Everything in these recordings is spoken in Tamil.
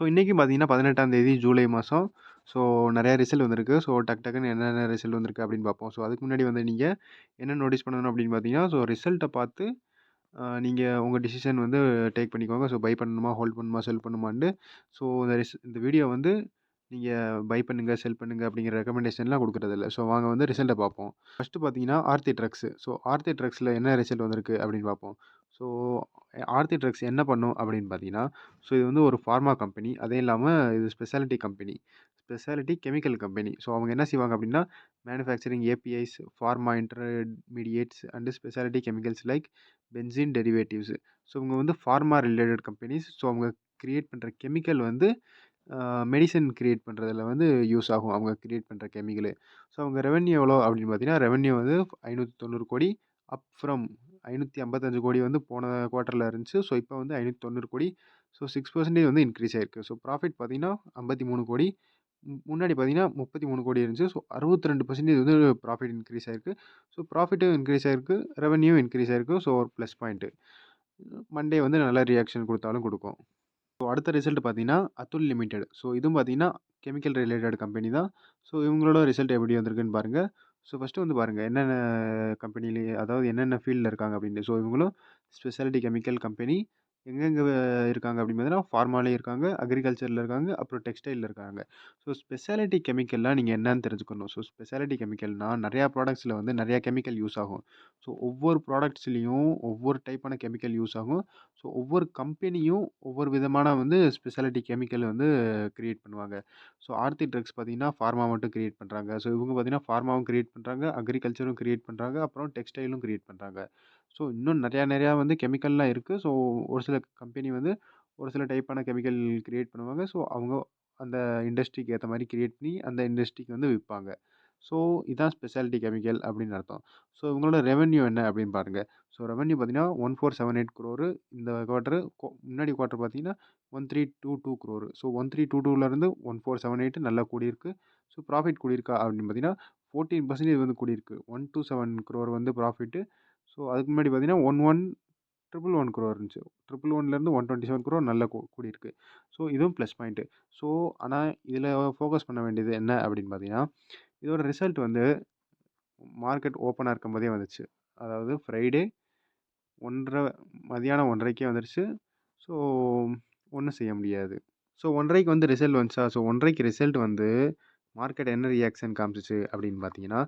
ஸோ இன்றைக்கும் பார்த்தீங்கன்னா பதினெட்டாம் தேதி ஜூலை மாதம் ஸோ நிறையா ரிசல்ட் வந்திருக்கு. ஸோ டக் டக்குன்னு என்னென்ன ரிசல்ட் வந்திருக்கு அப்படின்னு பார்ப்போம் ஸோ அதுக்கு முன்னாடி வந்து நீங்கள் என்ன நோட்டீஸ் பண்ணணும் அப்படின்னு பார்த்தீங்கன்னா ஸோ ரிசல்ட்டை பார்த்து நீங்கள் உங்கள் டிசிஷன் வந்து டேக் பண்ணிக்கோங்க. ஸோ பை பண்ணணுமா ஹோல்ட் பண்ணணுமா செல் பண்ணுமான்ட்டு. ஸோ இந்த ரிஸ் இந்த வீடியோ வந்து நீங்கள் பை பண்ணுங்கள் செல் பண்ணுங்கள் அப்படிங்கிற ரெக்கமெண்டேஷன்லாம் கொடுக்குறதில்ல ஸோ வாங்க வந்து ரிசல்ட்டை பார்ப்போம் ஃபஸ்ட்டு பார்த்தீங்கன்னா ஆர்த்தி ட்ரக்ஸு ஸோ ஆர்த்தி ட்ரக்ஸில் என்ன ரிசல்ட் வந்திருக்கு அப்படின்னு பார்ப்போம் ஸோ ஆர்த்தி ட்ரக்ஸ் என்ன பண்ணும் அப்படின்னு பார்த்தீங்கன்னா ஸோ இது வந்து ஒரு ஃபார்மா கம்பெனி அதே இல்லாமல் இது speciality company speciality chemical company so அவங்க என்ன செய்வாங்க அப்படின்னா manufacturing APIs pharma intermediates and speciality chemicals like benzene derivatives so இவங்க வந்து ஃபார்மா ரிலேட்டட் கம்பெனிஸ் ஸோ அவங்க க்ரியேட் பண்ணுற கெமிக்கல் வந்து மெடிசன் க்ரியேட் பண்ணுறதுல வந்து யூஸ் ஆகும். அவங்க க்ரியேட் பண்ணுற கெமிக்கலு ஸோ அவங்க ரெவன்யூ எவ்வளோ அப்படின்னு பார்த்தீங்கன்னா ரெவன்யூ வந்து ஐநூற்றி தொண்ணூறு கோடி அப் ஃப்ரம் ஐநூற்றி ஐம்பத்தஞ்சு கோடி வந்து போன குவார்ட்டரில் இருந்துச்சு. ஸோ இப்போ வந்து ஐநூற்றி தொண்ணூறு கோடி. ஸோ சிக்ஸ் பர்சன்டேஜ் வந்து இன்க்ரீஸ் ஆயிருக்கு. ஸோ ப்ராஃபிட் பார்த்தீங்கன்னா ஐம்பத்தி மூணு கோடி. முன்னாடி பார்த்தீங்கன்னா முப்பத்தி மூணு கோடி இருந்துச்சு. ஸோ அறுபத்தி ரெண்டு பர்சன்டேஜ் வந்து ப்ராஃபிட் இன்க்ரீஸ் ஆயிருக்கு. ஸோ ப்ராஃபிட்டும் இன்க்ரீஸ் ஆயிருக்கு. ரெவன்யூ இன்க்ரீஸ் ஆயிருக்கு. ஸோ ஒரு ப்ளஸ் பாயிண்ட்டு மண்டே வந்து நல்ல ரியாக்ஷன் கொடுத்தாலும் கொடுக்கும். ஸோ அடுத்த ரிசல்ட் பார்த்தீங்கன்னா அத்துல் லிமிடெட் ஸோ இதுவும் பார்த்தீங்கன்னா கெமிக்கல் ரிலேட்டட் கம்பெனி தான். ஸோ இவங்களோட ரிசல்ட் எப்படி வந்திருக்குன்னு பாருங்கள் ஸோ ஃபஸ்ட்டு வந்து பாருங்கள் என்னென்ன கம்பெனிலேயே அதாவது என்னென்ன ஃபீல்டில் இருக்காங்க அப்படின்ட்டு. ஸோ இவங்களும் ஸ்பெஷாலிட்டி கெமிக்கல் கம்பெனி எங்கெங்கே இருக்காங்க அப்படின்னு பார்த்தீங்கன்னா ஃபார்மாலே இருக்காங்க அக்ரிகல்ச்சரில் இருக்காங்க அப்புறம் டெக்ஸ்டைலில் இருக்காங்க. ஸோ ஸ்பெஷாலிட்டி கெமிக்கல்லாம் நீங்கள் என்னன்னு தெரிஞ்சுக்கணும். ஸோ ஸ்பெஷாலிட்டி கெமிக்கல்னால் நிறையா ப்ராடக்ட்ஸில் வந்து நிறையா கெமிக்கல் யூஸ் ஆகும். ஸோ ஒவ்வொரு ப்ராடக்ட்ஸ்லேயும் ஒவ்வொரு டைப்பான கெமிக்கல் யூஸ் ஆகும். ஸோ ஒவ்வொரு கம்பெனியும் ஒவ்வொரு விதமான வந்து ஸ்பெஷாலிட்டி கெமிக்கல் வந்து க்ரியேட் பண்ணுவாங்க. ஸோ ஆர்த்தி ட்ரக்ஸ் பார்த்தீங்கன்னா ஃபார்மா மட்டும் க்ரியேட் பண்ணுறாங்க. ஸோ இவங்க பார்த்தீங்கன்னா ஃபார்மாவும் க்ரியேட் பண்ணுறாங்க அக்ரிகல்ச்சரும் க்ரியேட் பண்ணுறாங்க அப்புறம் டெக்ஸ்டைலும் க்ரியேட் பண்ணுறாங்க. ஸோ இன்னும் நிறையா நிறையா வந்து கெமிக்கல்லாம் இருக்குது ஸோ ஒரு சில கம்பெனி வந்து ஒரு சில டைப்பான கெமிக்கல் க்ரியேட் பண்ணுவாங்க. ஸோ அவங்க அந்த இண்டஸ்ட்ரிக்கு ஏற்ற மாதிரி க்ரியேட் பண்ணி அந்த இண்டஸ்ட்ரிக்கு வந்து விற்பாங்க ஸோ இதுதான் ஸ்பெஷாலிட்டி கெமிக்கல் அப்படின்னு அர்த்தம். ஸோ இவங்களோட ரெவன்யூ என்ன அப்படின்னு பாருங்கள் ஸோ ரெவன்யூ பார்த்தீங்கன்னா one four seven eight crore. இந்த குவார்ட்டரு முன்னாடி குவார்ட்டர் பார்த்தீங்கன்னா one three two two crore. So one three two டூலேருந்து ஒன் ஃபோர் செவன் எயிட் நல்லா கூடியிருக்கு. ஸோ ப்ராஃபிட் கூடியிருக்கா அப்படின்னு பார்த்தீங்கன்னா ஃபோர்டீன் பர்சன்டேஜ் வந்து கூடியிருக்கு. ஒன் டூ செவன் க்ரோர் வந்து ப்ராஃபிட்டு. ஸோ அதுக்கு முன்னாடி பார்த்தீங்கன்னா one one triple one crore இருந்துச்சு. ட்ரிபிள் ஒன்லேருந்து ஒன் டுவெண்ட்டி செவன் குரோ நல்ல கூடியிருக்கு. ஸோ இதுவும் ப்ளஸ் பாயிண்ட்டு ஸோ ஆனால் இதில் ஃபோக்கஸ் பண்ண வேண்டியது என்ன அப்படின்னு பார்த்தீங்கன்னா இதோட ரிசல்ட் வந்து மார்க்கெட் ஓப்பனாக இருக்கும் போதே வந்துச்சு. அதாவது ஃப்ரைடே ஒன்றரை மதியானம் ஒன்றரைக்கே வந்துருச்சு. ஸோ ஒன்றும் செய்ய முடியாது. ஸோ ஒன்றரைக்கு வந்து ரிசல்ட் வந்துச்சா? ஸோ ஒன்றரைக்கு ரிசல்ட் வந்து மார்க்கெட் என்ன ரியாக்ஷன் காமிச்சிச்சு அப்படின்னு பார்த்தீங்கன்னா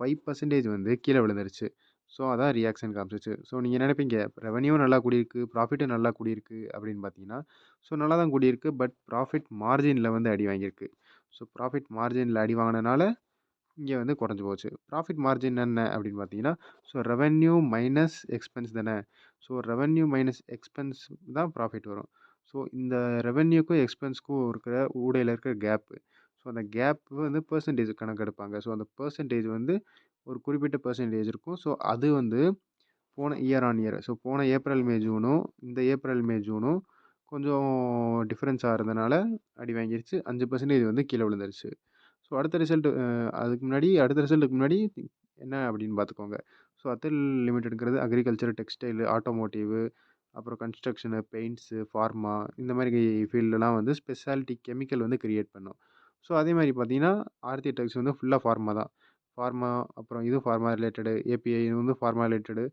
ஃபைவ் பர்சன்டேஜ் வந்து கீழே விழுந்துருச்சு. ஸோ அதான் ரியாக்ஷன் காமிச்சிச்சு. ஸோ நீங்கள் நினைப்பீங்க ரெவன்யூவும் நல்லா கூடியிருக்கு ப்ராஃபிட்டும் நல்லா கூடியிருக்கு அப்படின்னு பார்த்தீங்கன்னா ஸோ நல்லா தான் கூடியிருக்கு. பட் ப்ராஃபிட் மார்ஜினில் வந்து அடி வாங்கியிருக்கு. ஸோ ப்ராஃபிட் மார்ஜினில் அடி வாங்கினனால இங்கே வந்து குறைஞ்சி போச்சு. ப்ராஃபிட் மார்ஜின் என்ன அப்படின்னு பார்த்தீங்கன்னா ஸோ ரெவன்யூ மைனஸ் எக்ஸ்பென்ஸ் தானே. ஸோ ரெவன்யூ மைனஸ் எக்ஸ்பென்ஸ் தான் ப்ராஃபிட் வரும். ஸோ இந்த ரெவன்யூக்கும் எக்ஸ்பென்ஸ்க்கும் இருக்கிற ஊடையில் இருக்கிற கேப்பு. ஸோ அந்த கேப் வந்து பர்சன்டேஜ் கணக்கு எடுப்பாங்க ஸோ அந்த பர்சன்டேஜ் வந்து ஒரு குறிப்பிட்ட பர்சன்டேஜ் இருக்கும். ஸோ அது வந்து போன இயர் ஆன் இயர் ஸோ போன ஏப்ரல் மே ஜூனும் இந்த ஏப்ரல் மே ஜூனும் கொஞ்சம் டிஃப்ரென்ஸாக இருந்தனால அடி வாங்கிருச்சு. அஞ்சு பர்சன்டேஜ் வந்து கீழே விழுந்துருச்சு. ஸோ அடுத்த ரிசல்ட் அதுக்கு முன்னாடி அடுத்த ரிசல்ட்டுக்கு முன்னாடி என்ன அப்படின்னு பார்த்துக்கோங்க. ஸோ அத்தல் லிமிட்டெடுங்கிறது அக்ரிகல்ச்சர் டெக்ஸ்டைலு ஆட்டோமோட்டிவு அப்புறம் கன்ஸ்ட்ரக்ஷனு பெயிண்ட்ஸு ஃபார்மா இந்த மாதிரி ஃபீல்டெலாம் வந்து ஸ்பெஷாலிட்டி கெமிக்கல் வந்து க்ரியேட் பண்ணும். ஸோ அதே மாதிரி பார்த்தீங்கன்னா ஆர்த்தி டெக்ஸ் வந்து ஃபுல்லாக ஃபார்மா தான். ஃபார்மா அப்புறம் இது ஃபார்மா ரிலேட்டடு ஏபிஐ வந்து ஃபார்மா ரிலேட்டடு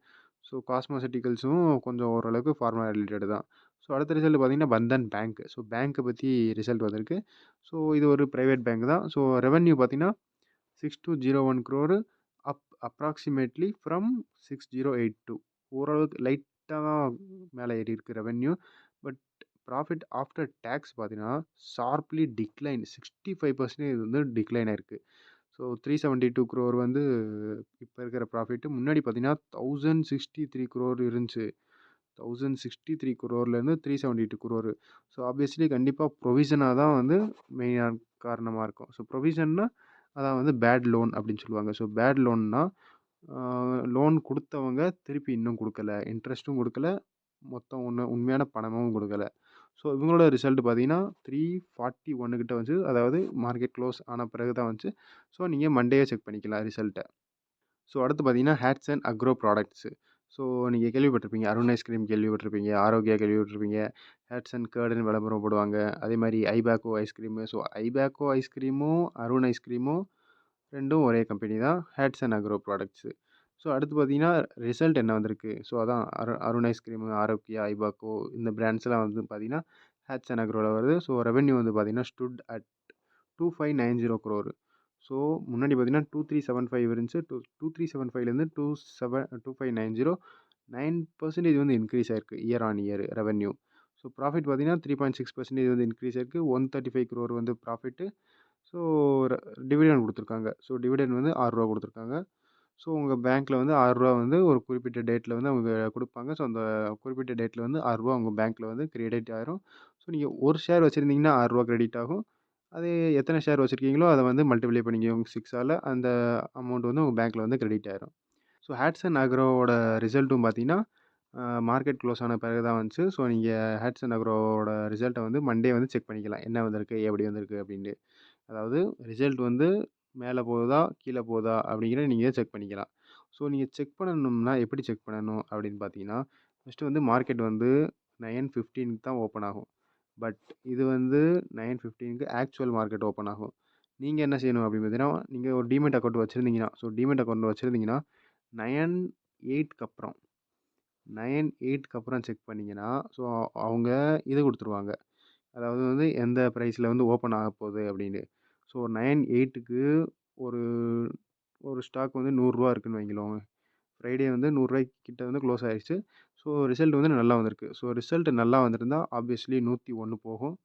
ஸோ காஸ்மோசிட்டிக்கல்ஸும் கொஞ்சம் ஓரளவுக்கு ஃபார்மா ரிலேட்டடு தான். ஸோ அடுத்த ரிசல்ட் பார்த்திங்கன்னா பந்தன் பேங்க் ஸோ பேங்க்கை பற்றி ரிசல்ட் வந்திருக்கு. ஸோ இது ஒரு ப்ரைவேட் பேங்க் தான். ஸோ ரெவன்யூ பார்த்திங்கன்னா six two zero one crore up approximately from six zero eight two ஓரளவுக்கு லைட்டாக தான் மேலே ஏறி இருக்குது revenue but profit after tax பார்த்தீங்கன்னா sharply decline sixty five percentage வந்து டிக்ளைன் ஆயிருக்கு. So three seventy two crore வந்து இப்போ இருக்கிற ப்ராஃபிட்டு முன்னாடி பார்த்தீங்கன்னா தௌசண்ட் சிக்ஸ்டி த்ரீ க்ரோர் இருந்துச்சு. Thousand sixty three குரோர்லேருந்து three seventy two crore so obviously கண்டிப்பாக ப்ரொவிஷனாக தான் வந்து மெயினான காரணமாக இருக்கும். ஸோ ப்ரொவிஷன்னா அதான் வந்து பேட் லோன் அப்படின்னு சொல்லுவாங்க. ஸோ பேட் லோன்னா லோன் கொடுத்தவங்க திருப்பி இன்னும் கொடுக்கல. இன்ட்ரெஸ்ட்டும் கொடுக்கல. மொத்தம் ஒன்று உண்மையான பணமும் கொடுக்கல. ஸோ இவங்களோட ரிசல்ட் பார்த்தீங்கன்னா த்ரீ ஃபார்ட்டி ஒன்றுக்கிட்ட வந்துச்சு அதாவது மார்க்கெட் க்ளோஸ் ஆன பிறகு தான் வந்துச்சு ஸோ நீங்கள் மண்டேயே செக் பண்ணிக்கலாம் ரிசல்ட்டை ஸோ அடுத்து பார்த்தீங்கன்னா hats and agro products so நீங்கள் கேள்விப்பட்டிருப்பீங்க அருண் ஐஸ்கிரீம் கேள்விப்பட்டிருப்பீங்க ஆரோக்கியா கேள்விப்பட்டிருப்பீங்க ஹேட்ஸ் அண்ட் கேர்டுன்னு விளம்பரம் போடுவாங்க. அதே மாதிரி Ibaco ice cream so Ibaco ஐஸ்கிரீமும் Arun ஐஸ்கிரீமும் ரெண்டும் ஒரே கம்பெனி தான் hats and agro products so அடுத்து பார்த்தீங்கன்னா ரிசல்ட் என்ன வந்திருக்கு? ஸோ அதான் அரு அருண் ஐஸ்கிரீமு ஆரோக்கியா ஐபாக்கோ இந்த பிராண்ட்ஸ்லாம் வந்து பார்த்தீங்கன்னா ஹேட்ஸ் அண்ட் அக்ரோவில் வருது. ஸோ ரெவென்யூ வந்து பார்த்தீங்கன்னா stood at two five nine zero crore. So முன்னாடி பார்த்தீங்கன்னா டூ த்ரீ செவன் ஃபைவ் இருந்துச்சு. டூ டூ த்ரீ செவன் ஃபைவ்லேருந்து two seven two five nine zero nine percentage வந்து இன்க்ரீஸ் ஆயிருக்கு year on year revenue. So profit பார்த்தீங்கன்னா த்ரீ பாயிண்ட் சிக்ஸ் பர்சன்டேஜ் வந்து இன்க்ரீஸ் ஆயிருக்கு. ஒன் தேர்ட்டி ஃபைவ் க்ரோர் வந்து ப்ராஃபிட்டு ஸோ டிவிடெண்ட் கொடுத்துருக்காங்க. ஸோ டிவிடெண்ட் வந்து ஆறுரூவா கொடுத்துருக்காங்க. ஸோ உங்கள் பேங்க்கில் வந்து ஆறுரூவா வந்து ஒரு குறிப்பிட்ட டேட்டில் வந்து அவங்க கொடுப்பாங்க. ஸோ அந்த குறிப்பிட்ட டேட்டில் வந்து ஆறுரூவா உங்கள் பேங்க்கில் வந்து கிரெடிட் ஆகிரும் ஸோ நீங்கள் ஒரு ஷேர் வச்சுருந்தீங்கன்னா ஆறுரூவா கிரெடிட் ஆகும். அதே எத்தனை ஷேர் வச்சுருக்கீங்களோ அதை வந்து மல்டிப்ளை பண்ணிக்கோங்க. சிக்ஸால் அந்த அமௌண்ட் வந்து உங்கள் பேங்க்கில் வந்து கிரெடிட் ஆகிரும் ஸோ ஹேட்ஸன் அக்ரோவோட ரிசல்ட்டும் பார்த்தீங்கன்னா மார்க்கெட் க்ளோஸ் ஆன பிறகு தான் வந்துச்சு. ஸோ நீங்கள் ஹேட்ஸ் அண்ட் அக்ரோவோட ரிசல்ட்டை வந்து மண்டே வந்து செக் பண்ணிக்கலாம். என்ன வந்திருக்கு? எப்படி வந்திருக்கு? அப்படின்ட்டு. அதாவது ரிசல்ட் வந்து மேலே போகுதா கீழே போகுதா அப்படிங்கிற நீங்கள் செக் பண்ணிக்கலாம். ஸோ நீங்கள் செக் பண்ணணும்னா எப்படி செக் பண்ணணும் அப்படின்னு பார்த்தீங்கன்னா ஃபஸ்ட்டு வந்து மார்க்கெட் வந்து நைன் ஃபிஃப்டீனுக்கு தான் ஓப்பன் ஆகும். பட் இது வந்து நைன் ஃபிஃப்டீனுக்கு ஆக்சுவல் மார்க்கெட் ஓப்பன் ஆகும். நீங்கள் என்ன செய்யணும் அப்படின்னு பார்த்தீங்கன்னா நீங்கள் ஒரு டிமெட் அக்கௌண்ட் வச்சுருந்தீங்கன்னா ஸோ டிமெட் அக்கௌண்ட் வச்சுருந்தீங்கன்னா நயன் எயிட்க்கு அப்புறம் நயன் எயிட்க்கு அப்புறம் செக் பண்ணிங்கன்னா ஸோ அவங்க இது கொடுத்துருவாங்க. அதாவது வந்து எந்த ப்ரைஸில் வந்து ஓப்பன் ஆக போகுது அப்படின்னு. ஸோ நயன் எயிட்டுக்கு ஒரு ஒரு ஸ்டாக் வந்து நூறுரூவா இருக்குன்னு வைங்களோங்க ஃப்ரைடே வந்து நூறுரூவாய்க்கு கிட்ட வந்து க்ளோஸ் ஆகிடுச்சு ஸோ ரிசல்ட் வந்து நல்லா வந்திருக்கு. ஸோ ரிசல்ட் நல்லா வந்திருந்தா ஆப்வியஸ்லி நூற்றி ஒன்று போகும்.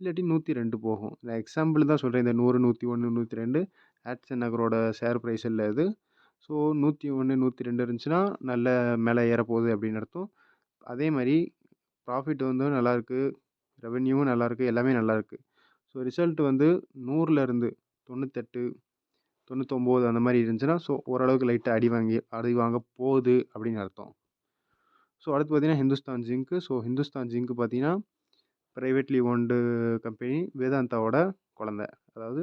இல்லாட்டி நூற்றி ரெண்டு போகும். நான் எக்ஸாம்பிள் தான் சொல்கிறேன் இந்த நூறு நூற்றி ஒன்று நூற்றி ரெண்டு ஆட்சன் நகரோட ஷேர் ப்ரைஸ் இல்லை இது ஸோ நூற்றி ஒன்று நூற்றி ரெண்டு இருந்துச்சுன்னா நல்ல மேலே ஏறப்போகுது அப்படின்னு அர்த்தம். அதே மாதிரி ப்ராஃபிட் வந்து நல்லாயிருக்கு ரெவென்யூவும் நல்லாயிருக்கு எல்லாமே நல்லாயிருக்கு ஸோ ரிசல்ட் வந்து நூறுலேருந்து தொண்ணூத்தெட்டு தொண்ணூத்தொம்போது அந்த மாதிரி இருந்துச்சுன்னா ஸோ ஓரளவுக்கு லைட்டாக அடி வாங்கி அடி வாங்க போகுது அப்படின்னு அர்த்தம். ஸோ அடுத்து பார்த்தீங்கன்னா Hindustan zinc so Hindustan zinc பார்த்தீங்கன்னா ப்ரைவேட்லி ஓன்டு கம்பெனி வேதாந்தாவோட குழந்த. அதாவது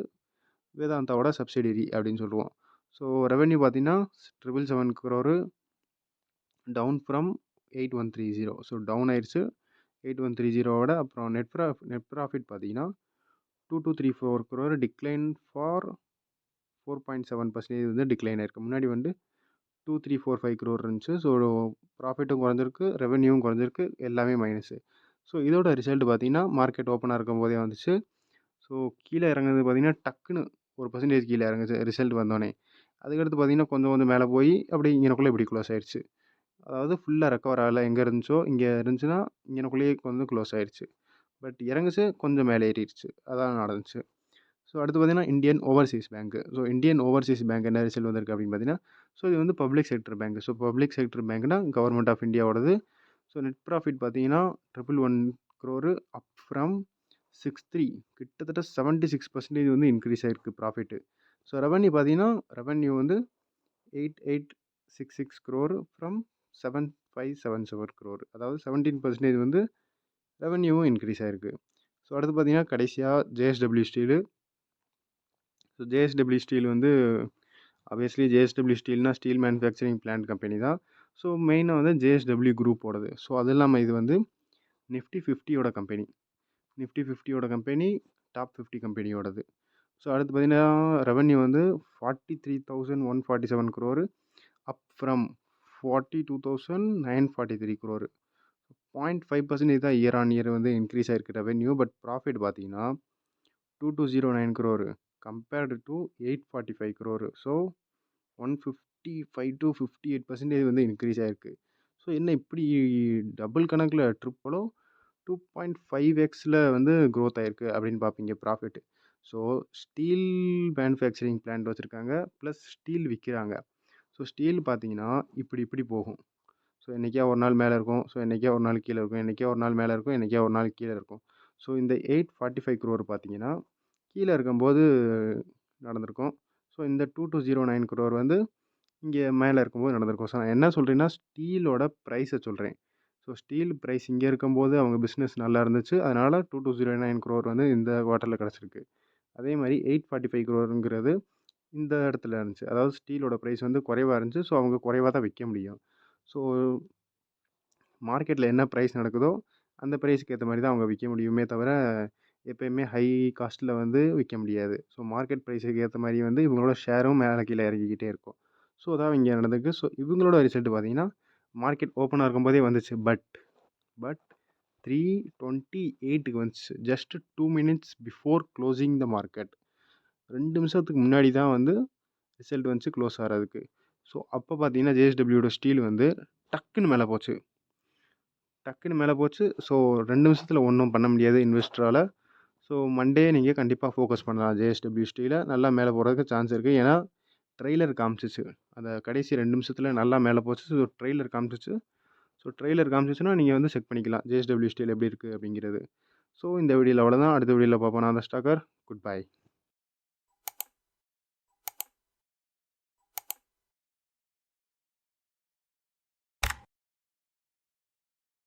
வேதாந்தாவோட சப்சிடரி அப்படின்னு சொல்லுவோம். ஸோ ரெவென்யூ பார்த்தீங்கன்னா triple seven crore down from eight one three zero so down ஆயிடுச்சு. எயிட் ஒன் த்ரீ ஜீரோவோட அப்புறம் நெட் ப்ரா நெட் ப்ராஃபிட் பார்த்தீங்கன்னா two two three four crore decline for four point seven percentage வந்து டிக்ளைன் ஆயிருக்கு. முன்னாடி வந்து two three four five crore இருந்துச்சு. ஸோ ப்ராஃபிட்டும் குறைஞ்சிருக்கு ரெவென்யூவும் குறைஞ்சிருக்கு எல்லாமே மைனஸு ஸோ இதோட ரிசல்ட் பார்த்தீங்கன்னா மார்க்கெட் ஓப்பனாக இருக்கும் போதே வந்துச்சு. ஸோ கீழே இறங்குறது பார்த்திங்கன்னா டக்குன்னு ஒரு பர்சன்டேஜ் கீழே இறங்குச்சு ரிசல்ட் வந்தோடனே அதுக்கடுத்து பார்த்தீங்கன்னா கொஞ்சம் கொஞ்சம் மேலே போய் அப்படி இங்கனக்குள்ளே இப்படி க்ளோஸ் ஆயிடுச்சு அதாவது ஃபுல்லாக ரெக்கவர் ஆகலை. எங்கே இருந்துச்சோ இங்கே இருந்துச்சுன்னா இங்கனக்குள்ளேயே கொஞ்சம் க்ளோஸ் ஆயிடுச்சு பட் இறங்குச்சு கொஞ்சம் மேலே ஏறிடுச்சு. அதான் நடந்துச்சு. ஸோ அடுத்து பார்த்தீங்கன்னா Indian Overseas Bank so Indian Overseas Bank என்ன ரிசல்ட் வந்திருக்கு அப்படின்னு பார்த்தீங்கன்னா ஸோ இது வந்து public sector bank so public sector பேங்க்னா government of இந்தியாவோடது ஸோ நெட் ப்ராஃபிட் பார்த்தீங்கன்னா triple one crore up from six three கிட்டத்தட்ட செவன்ட்டி சிக்ஸ் பர்சன்டேஜ் வந்து இன்க்ரீஸ் ஆகிருக்கு ப்ராஃபிட்டு ஸோ ரெவன்யூ பார்த்தீங்கன்னா ரெவன்யூ வந்து eight eight six six crore from seven five seven seven crore அதாவது செவன்டீன் பர்சன்டேஜ் வந்து ரெவன்யூவும் இன்க்ரீஸ் ஆகிருக்கு ஸோ அடுத்து பார்த்தீங்கன்னா கடைசியாக JSW steel so JSW steel வந்து ஆப்வியஸ்லி ஜேஎஸ்டபிள்யூ ஸ்டீல்னால் ஸ்டீல் மேனுஃபேக்சரிங் பிளான்ட் கம்பெனி தான். ஸோ மெயினாக வந்து ஜேஎஸ்டபிள்யூ குரூப்போடது ஸோ அது இல்லாமல் இது வந்து நிஃப்டி ஃபிஃப்டியோட கம்பெனி நிஃப்டி ஃபிஃப்டியோட கம்பெனி டாப் ஃபிஃப்டி கம்பெனியோடது ஸோ அடுத்து பார்த்தீங்கன்னா ரெவன்யூ வந்து forty three thousand one forty seven crore up from forty two thousand nine forty three crore point five percentage தான் இயர் ஆன் இயர் வந்து இன்க்ரீஸ் ஆகிருக்கு ரெவென்யூ பட் ப்ராஃபிட் பார்த்தீங்கன்னா two two zero nine crore compared to eight forty five crore so one fifty five to fifty eight percentage வந்து இன்க்ரீஸ் ஆகிருக்கு ஸோ என்ன இப்படி டபுள் கணக்கில் ட்ரிப்பலோ டூ பாயிண்ட் ஃபைவ் எக்ஸில் வந்து க்ரோத் ஆகிருக்கு அப்படின்னு பார்ப்பீங்க profit so steel manufacturing plant வச்சுருக்காங்க ப்ளஸ் ஸ்டீல் விற்கிறாங்க ஸோ ஸ்டீல் பார்த்தீங்கன்னா இப்படி இப்படி போகும். ஸோ என்றைக்கா ஒரு நாள் மேலே இருக்கும். ஸோ என்றைக்கா ஒரு நாள் கீழே இருக்கும். என்றைக்கா ஒரு நாள் மேலே இருக்கும். என்றைக்கா ஒரு நாள் கீழே இருக்கும். ஸோ இந்த எயிட் ஃபார்ட்டி ஃபைவ் க்ரோர் பார்த்தீங்கன்னா கீழே இருக்கும்போது நடந்திருக்கும். ஸோ இந்த two two zero nine crore வந்து இங்கே மேலே இருக்கும்போது நடந்திருக்கும். ஸோ நான் என்ன சொல்கிறேன்னா ஸ்டீலோட ப்ரைஸை சொல்கிறேன் ஸோ ஸ்டீல் ப்ரைஸ் இங்கே இருக்கும்போது அவங்க பிஸ்னஸ் நல்லா இருந்துச்சு. அதனால் two two zero nine crore வந்து இந்த குவார்ட்டரில் கிடச்சிருக்கு. அதே மாதிரி எயிட் ஃபார்ட்டி ஃபைவ் க்ரோருங்கிறது இந்த இடத்துல இருந்துச்சு. அதாவது ஸ்டீலோட ப்ரைஸ் வந்து குறைவாக இருந்துச்சு. ஸோ அவங்க குறைவாக தான் விற்க முடியும். ஸோ மார்க்கெட்டில் என்ன ப்ரைஸ் நடக்குதோ அந்த ப்ரைஸ்க்கு ஏற்ற மாதிரி தான் அவங்க விற்க முடியுமே தவிர எப்பயுமே ஹை காஸ்ட்டில் வந்து விற்க முடியாது. ஸோ மார்க்கெட் ப்ரைஸுக்கு ஏற்ற மாதிரி வந்து இவங்களோட ஷேரும் மேலே கீழே இறங்கிக்கிட்டே இருக்கும். ஸோ அதான் இங்கே நடந்திருக்கு. ஸோ இவங்களோட ரிசல்ட் பார்த்தீங்கன்னா மார்க்கெட் ஓப்பனாக இருக்கும்போதே வந்துச்சு. பட் பட் த்ரீ டுவெண்ட்டி எயிட்டுக்கு வந்துச்சு. Just two minutes before closing the market ரெண்டு நிமிஷத்துக்கு முன்னாடி தான் வந்து ரிசல்ட் வந்துச்சு க்ளோஸ் ஆகிறதுக்கு ஸோ அப்போ பார்த்தீங்கன்னா ஜேஎஸ்டபிள்யூட ஸ்டீல் வந்து டக்குன்னு மேலே போச்சு. டக்குன்னு மேலே போச்சு. ஸோ ரெண்டு நிமிஷத்தில் ஒன்றும் பண்ண முடியாது இன்வெஸ்டரால் ஸோ மண்டே நீங்கள் கண்டிப்பாக ஃபோக்கஸ் பண்ணலாம் ஜேஎஸ்டபிள்யூ ஸ்டீலை நல்லா மேலே போகிறதுக்கு சான்ஸ் இருக்குது ஏன்னா ட்ரெய்லர் காமிச்சிச்சு. அந்த கடைசி ரெண்டு நிமிஷத்தில் நல்லா மேலே போச்சு. ஸோ ட்ரெய்லர் காமிச்சிச்சு. ஸோ ட்ரெய்லர் காமிச்சிச்சுன்னா நீங்கள் வந்து செக் பண்ணிக்கலாம். ஜேஎஸ்டபிள்யூ ஸ்டீல் எப்படி இருக்குது அப்படிங்கிறது. ஸோ இந்த வீடியோவில் அவ்வளோதான் அடுத்த வீடியோவில் பார்ப்போம். நான் அந்த ஸ்டாக்கர் குட் பை